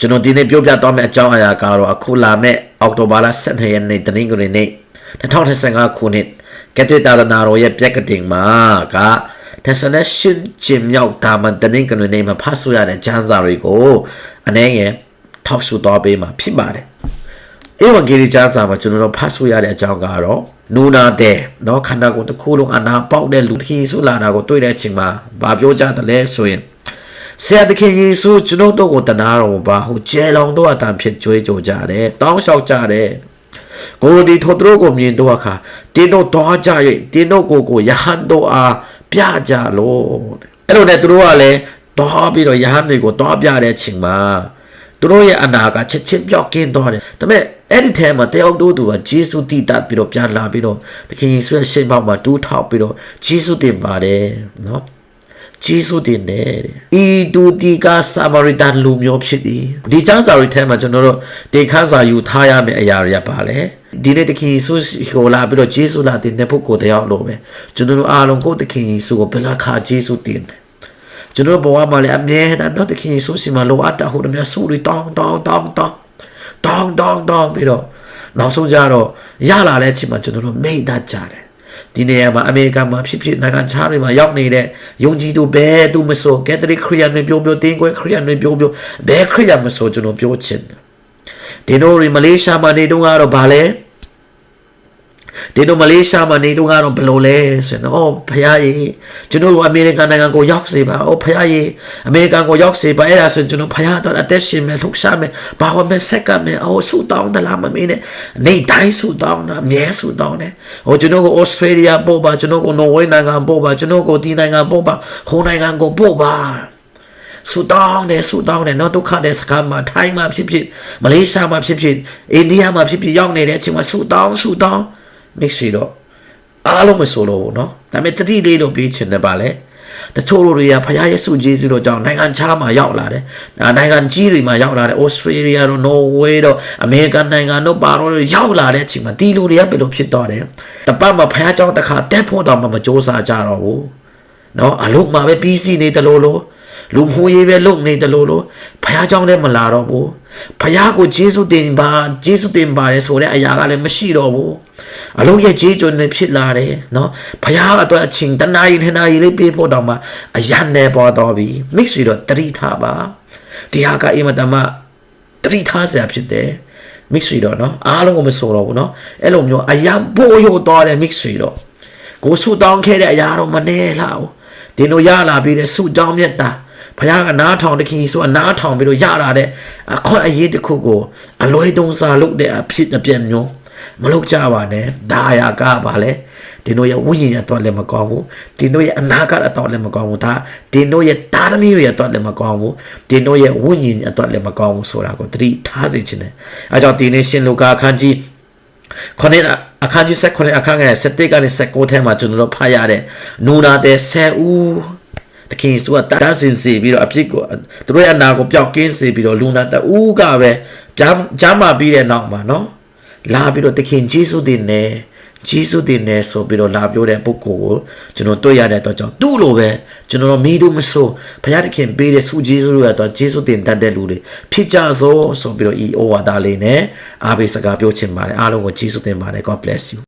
ကျွန်တော်ဒီနေ့ပြောပြသွားမယ့်အကြောင်းအရာကတော့အခုလာမယ့်အောက်တိုဘာလ12ရက်နေ့တနင်္ဂနွေနေ့2015ခုနှစ်ကက်တတာရနာရောရဲ့ပြက်ကတင်မှာကထက်ဆနရှင်ချင်မြောက်ဒါမှတနင်္ဂနွေနေ့မှာဖတ်ဆိုရတဲ့ကျမ်းစာတွေကိုအနေငယ်ထောက်ဆူသွားပေးမှာဖြစ်ပါတယ်ဧဝံဂေလိကျမ်းစာမှာကျွန်တော်တို့ဖတ်ဆိုရတဲ့အကြောင်းကတော့နူနာတဲ့เนาะခန္ဓာကိုယ်တစ်ခုလုံးအနာပေါက်တဲ့လူတစ်ခီဆူလာတာကိုတွေ့တဲ့အချိန်မှာဘာပြောကြတယ်လဲဆိုရင် ဆရာသခင်ယေရှုကျွန်ုပ်တို့ကိုတနာတော်မူပါဟုကျဲလောင်တို့အတန်ဖြစ်ကြွေးကြော်ကြတယ်တောင်းလျှောက်ကြတယ်ကိုယ်ဒီထိုသူတို့ကိုမြင်တော့အခါတင်းတို့တော်ကြ၍တင်းတို့ကိုကိုယဟန်တို့အားပြကြလို့အဲ့လိုနဲ့သူတို့ကလည်းတော်ပြီးတော့ယဟန်တွေကိုတော်ပြတဲ့အချိန်မှာသူတို့ရဲ့အနာကချက်ချင်းပြောက်ကင်းသွားတယ်ဒါပေမဲ့အဲ့ဒီထဲမှာတယောက်တို့သူကဂျေစုတည်တတ်ပြီးတော့ပြန်လာပြီးတော့သခင်ယေရှုရဲ့ရှင်ဘောက်မှာတူးထောက်ပြီးတော့ဂျေစုတင်ပါတယ်နော် ဂျေစုတင်တယ်တဲ့ဤတူတီကစာမာရိတန်လူမျိုးဖြစ်သည်ဒီကျမ်းစာတွေထဲမှာကျွန်တော်တို့ဒေခန်းစာယူထားရမယ့်အရာတွေကပါလေဒီနေ့တခင်ယေရှုဟိုလာပြီးတော့ဂျေစုလာတင်တဲ့ပုဂ္ဂိုလ်တယောက်လိုပဲကျွန်တော်တို့အားလုံးကိုယ်တခင်ယေရှုကိုဘယ်လာခါဂျေစုတင်တယ်ကျွန်တော်ဘဝမှာလည်းအမြဲတမ်းတော့တခင်ယေရှုစီမှာလိုအပ်တာဟိုတည်းများဆူတွေတောင်းတောင်းတောင်းတောင်းတောင်းတောင်းတောင်းပြီးတော့နောက်ဆုံးကြတော့ရလာတဲ့အချိန်မှာကျွန်တော်တို့မိတ်တတ်ကြတယ် ဒီနေရာမှာအမေရိကန်မှာဖြစ်ဖြစ်နိုင်ငံခြားတွေမှာရောက်နေတဲ့ယုံကြည်သူဘယ်သူမဆိုကက်သလစ်ခရစ်ယာန်တွေပြောပြောတင်းကွဲခရစ်ယာန်တွေပြောပြောဘယ်ခရစ်ယာန်မဆိုကျွန်တော်ပြောချင်တယ်ဒီတို့ရီမလေးရှားမှာနေတော့ကတော့ဗာလဲ ဒီတို့မလေးရှားမှာနေတော့ကတော့ဘယ်လိုလဲဆိုရင်အော်ဖခင်ကြီးကျွန်တော်တို့အမေရိကန်နိုင်ငံကိုရောက်စေပါအော်ဖခင်ကြီးအမေရိကန်ကိုရောက်စေပါအဲ့ဒါဆိုကျွန်တော်ဖခင်တော့အသက်ရှင်မယ်လှုပ်ရှားမယ်ဘာဝမယ်ဆက်ကမယ်အော်ဆူတောင်းတယ်လားမမင်းနဲ့နေတိုင်းဆူတောင်းတာအမြဲဆူတောင်းတယ်ဟိုကျွန်တော်ကိုဩစတြေးလျပို့ပါကျွန်တော်ကိုနော်ဝေးနိုင်ငံပို့ပါကျွန်တော်ကိုဒီနိုင်ငံပို့ပါဟိုနိုင်ငံကိုပို့ပါဆူတောင်းတယ်ဆူတောင်းတယ်နော်ဒုက္ခတဲ့စကားမှာထိုင်းမှာဖြစ်ဖြစ်မလေးရှားမှာဖြစ်ဖြစ်အိန္ဒိယမှာဖြစ်ဖြစ်ရောက်နေတဲ့အချိန်မှာဆူတောင်းဆူတောင်း mix ရတော့အားလုံးမဆိုလို့ဘူးเนาะဒါပေမဲ့တတိလေးတော့ပြေးချင်တယ်ပါလေတချို့လူတွေကဖခင်ရဲ့စုကျေးဇူးတော်ကြောင့်နိုင်ငံခြားမှာရောက်လာတယ်ဒါနိုင်ငံကြီးတွေမှာရောက်လာတယ်ဩစတြေးလျတို့နော်ဝေးတို့အမေရိကန်နိုင်ငံတို့ပါတော့ရောက်လာတဲ့အချိန်မှာဒီလူတွေကဘယ်လိုဖြစ်သွားတယ်တပတ်မှာဖခင်ကြောင့်တစ်ခါတက်ဖို့တော့မမစ조사ကြတော့ဘူးเนาะအလုံးမှာပဲပြီးစီနေတယ်လို့လို့လူမှုရေးပဲလုပ်နေတယ်လို့လို့ဖះเจ้าလည်းမလာတော့ဘူးဖះကိုဂျေစုတင်ပါဂျေစုတင်ပါတယ်ဆိုတဲ့အရာကလည်းမရှိတော့ဘူး အလုံးရဲ့ကြေးကျွန်တွေဖြစ်လာတယ်နော်ဘုရားအတွက်အချင်းတနာရီနှစ်နာရီလေးပြေးဖို့တောင်မှအရန်နေပေါ်တော်ပြီ mix ပြီးတော့တတိထားပါဒီဟာကအင်မတမတတိထားစရာဖြစ်တယ် mix ပြီးတော့နော်အားလုံးကိုမဆိုတော့ဘူးနော်အဲ့လိုမျိုးအရန်ပိုးရိုးတော်တယ် mix ပြီးတော့ကိုဆူတောင်းခဲ့တဲ့အရာတော့မနေလာဘူးဒင်တို့ရလာပြီးတဲ့ဆူတောင်းမြတ်တာဘုရားကနားထောင်တခင်ဆိုအနားထောင်ပြီးတော့ရလာတဲ့အခွင့်အရေးတစ်ခုကိုအလွဲသုံးစားလုပ်တဲ့အဖြစ်အပျက်မျိုး မလုပ်ကြပါနဲ့ဒါယာကပါလေဒီတို့ရဲ့ဝိညာဉ်အတွက်လည်းမကောင်းဘူးဒီတို့ရဲ့အနာဂတ်အတွက်လည်းမကောင်းဘူးဒါဒီတို့ရဲ့တာသမီတွေအတွက်လည်းမကောင်းဘူးဒီတို့ရဲ့ဝိညာဉ်အတွက်လည်းမကောင်းဘူးဆိုတာကိုသတိထားစေချင်တယ်အဲကြောင့်ဒီနေ့ရှင်လူကာအခန်းကြီးခொနစ်အခန်းကြီး7ခொနစ်အခန်းငယ်7ကနေ9ထဲမှာကျွန်တော်တို့ဖတ်ရတဲ့နူနာတဲ့10ဦးတခင်ဆိုကတန်းစင်စီပြီးတော့အပြစ်ကိုသူတို့ရဲ့အနာကိုပျောက်ကင်းစေပြီးတော့လူနာတူကပဲဂျမ်းဂျမ်းမာပြီးတဲ့နောက်မှာနော် လာပြီးတော့တခင်ဂျေစုတင်နေဂျေစုတင်နေဆိုပြီးတော့လာပြောတဲ့ပုဂ္ဂိုလ်ကိုကျွန်တော်တွေ့ရတဲ့အတွက်ကြောင့်သူ့လိုပဲကျွန်တော်မီးတို့မဆိုးဘုရားသခင်ပေးတဲ့စုဂျေစုတွေကတော့ဂျေစုတင်တတ်တဲ့လူတွေဖြစ်ကြစို့ဆိုပြီးတော့ဤဩဝါဒလေးနဲ့အားပေးစကားပြောချင်ပါတယ်အားလုံးကိုဂျေစုတင်ပါတယ် God bless you